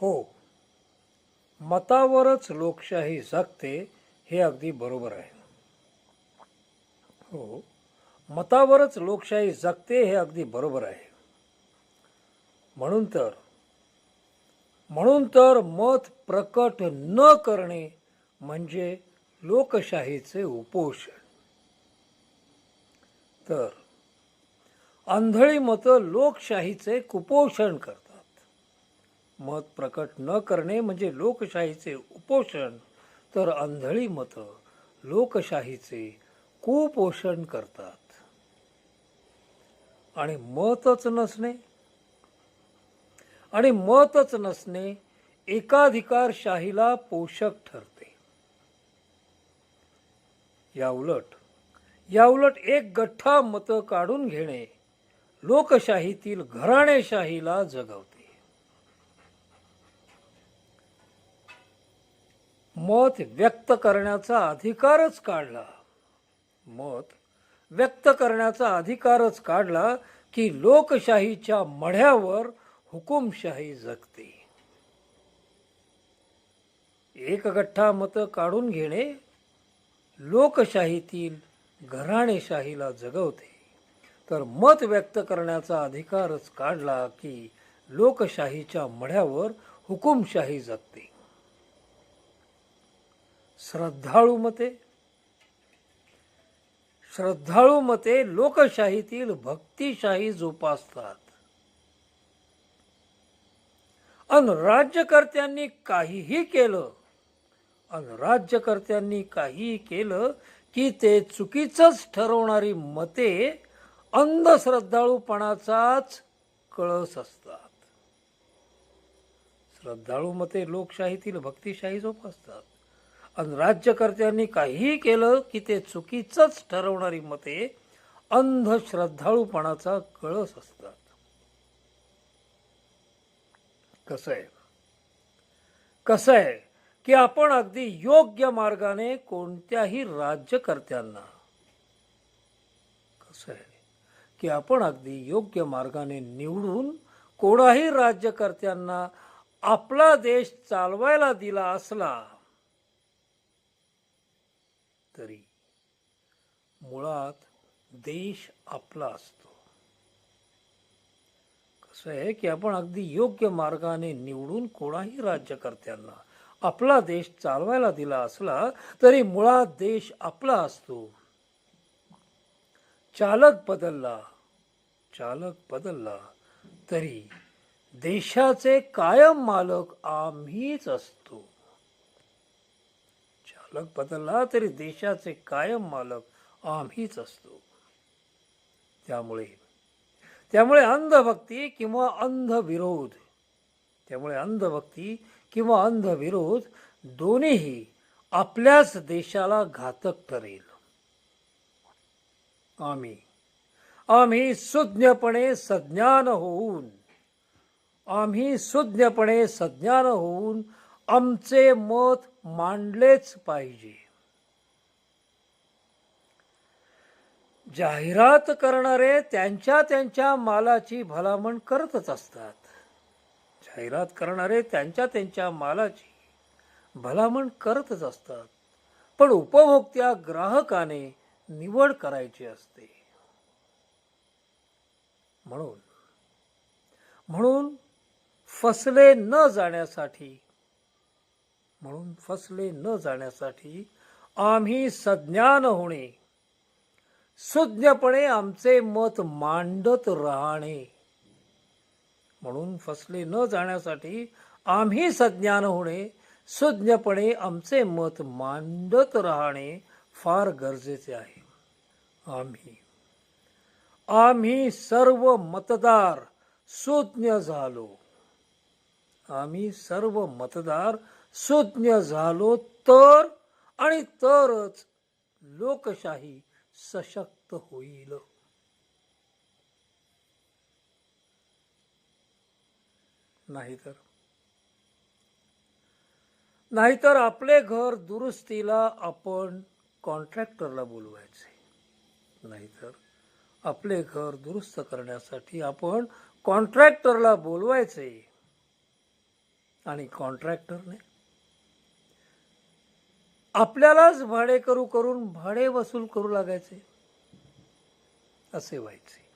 हो. मतावरच लोकशाही जगते हे अगदी बरोबर आहे. हो. मतावरच लोकशाही जगते हे अगदी बरोबर आहे. म्हणून तर म्हणून तर मत प्रकट न करणे म्हणजे लोकशाहीचे उपोषण. तर आंधळी मतं लोकशाहीचे कुपोषण करतात. मत प्रकट न करणे म्हणजे लोकशाहीचे उपोषण. तर आंधळी मतं लोकशाहीचे कुपोषण करतात. आणि मतच नसणे. आणि मतच नसणे एकाधिकारशाहीला पोषक ठरते. याउलट याउलट एक गठ्ठा मतं काढून घेणे लोकशाहीतील घराणेशाहीला जगवते. मत व्यक्त करण्याचा अधिकारच काढला. मत व्यक्त करण्याचा अधिकारच काढला की लोकशाहीच्या मढ्यावर हुकुमशाही जगते. एक गठ्ठा मतं काढून घेणे लोकशाहीतील घराणेशाहीला जगवते. तर मत व्यक्त करण्याचा अधिकारच काढला की लोकशाहीच्या मढ्यावर हुकुमशाही जगते. श्रद्धाळू मते. श्रद्धाळू मते लोकशाहीतील भक्तिशाही जोपासतात. अन राज्यकर्त्यांनी काहीही केलं अन राज्यकर्त्यांनी काहीही केलं की ते चुकीचंच ठरवणारी मते अंधश्रद्धाळूपणाचाच कळस असतात. श्रद्धाळू मते लोकशाहीतील भक्तिशाही जोपासतात. आणि राज्यकर्त्यांनी काहीही केलं की ते चुकीचंच ठरवणारी मते अंधश्रद्धाळूपणाचा कळस असतात. कसं आहे? कसं आहे की आपण अगदी योग्य मार्गाने कोणत्याही राज्यकर्त्यांना कसं आहे की आपण अगदी योग्य मार्गाने निवडून कोणाही राज्यकर्त्यांना आपला देश चालवायला दिला असला तरी. मुळात देश आपला असतो. कसं आहे की आपण अगदी योग्य मार्गाने निवडून कोणाही राज्यकर्त्यांना आपला देश चालवायला दिला असला तरी मुळात देश आपला असतो. चालक बदलला चालक बदलला तरी देशाचे कायम मालक आम्हीच असतो. मालक बदलला तरी देशाचे कायम मालक आम्हीच असतो. त्यामुळे त्यामुळे अंधभक्ती किंवा अंधविरोध त्यामुळे अंधभक्ती किंवा अंधविरोध दोन्हीही आपल्याच देशाला घातक ठरेल. आम्ही आम्ही सुज्ञपणे सज्ञान होऊन आम्ही सुज्ञपणे सज्ञान होऊन आमचे मत मांडलेच पाहिजे. जाहिरात करणारे त्यांच्या त्यांच्या मालाची भलामण करतच असतात. जाहिरात करणारे त्यांच्या त्यांच्या मालाची भलामण करतच असतात. पण उपभोक्त्या ग्राहकाने निवड करायची असते. म्हणून म्हणून फसले न जाण्यासाठी म्हणून फसले न जाण्यासाठी आम्ही सज्ञान होणे. सुज्ञपणे आमचे मत मांडत राहणे. म्हणून फसले न जाण्यासाठी आम्ही सज्ञान होणे. सुज्ञपणे आमचे मत मांडत राहणे फार गरजेचे आहे. आम्ही. आम्ही सर्व मतदार सुज्ञ झालो. आम्ही सर्व मतदार सुज्ञ झालो तर आणि तरच लोकशाही सशक्त होईल. नाहीतर नाहीतर आपले घर दुरुस्तीला आपण कॉन्ट्रॅक्टरला बोलवायचे. नाहीतर आपले घर दुरुस्त करण्यासाठी आपण कॉन्ट्रॅक्टरला बोलवायचे. आणि कॉन्ट्रॅक्टरने आपल्यालाच भाडे करू करून भाडे वसूल करू लागायचे असे व्हायचे.